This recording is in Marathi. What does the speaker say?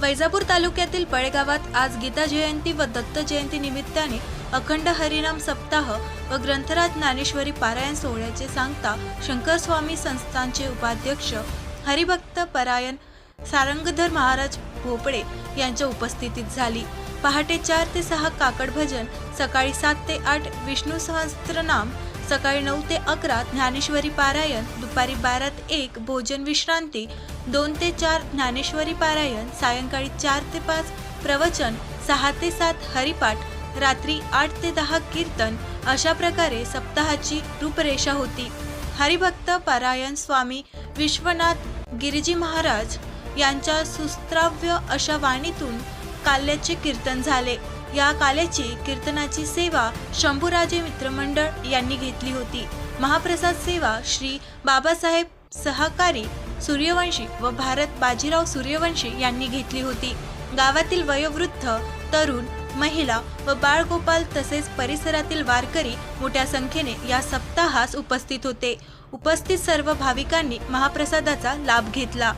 वैजापूर तालुक्यातील पळेगावात आज गीता जयंती व दत्त जयंती निमित्ताने अखंड हरिनाम सप्ताह व ग्रंथराज ज्ञानेश्वरी पारायण सोहळ्याचे सांगता शंकर स्वामी संस्थानचे उपाध्यक्ष हरिभक्त परायण सारंगधर महाराज भोपळे यांच्या उपस्थितीत झाली. पहाटे चार ते सहा काकड भजन सकाळी सात ते आठ विष्णू सहस्त्रनाम सकाळी नऊ ते अकरा ज्ञानेश्वरी पारायण दुपारी बारा ते एक भोजन विश्रांती दोन ते चार ज्ञानेश्वरी पारायण सायंकाळी चार ते पाच प्रवचन सहा ते सात हरिपाठ रात्री आठ ते दहा कीर्तन अशा प्रकारे सप्ताहाची रूपरेषा होती. हरिभक्त पारायण स्वामी विश्वनाथ गिरिजी महाराज यांच्या सुस्त्राव्य अशा वाणीतून काल्याचे कीर्तन झाले. या काल्याची कीर्तनाची सेवा शंभूराजे मित्रमंडळ यांनी घेतली होती. महाप्रसाद सेवा श्री बाबासाहेब सहकारी सूर्यवंशी व भारत बाजीराव सूर्यवंशी यांनी घेतली होती. गावातील वयोवृद्ध तरुण महिला व बाळगोपाल तसेच परिसरातील वारकरी मोठ्या संख्येने या सप्ताहास उपस्थित होते. उपस्थित सर्व भाविकांनी महाप्रसादाचा लाभ घेतला.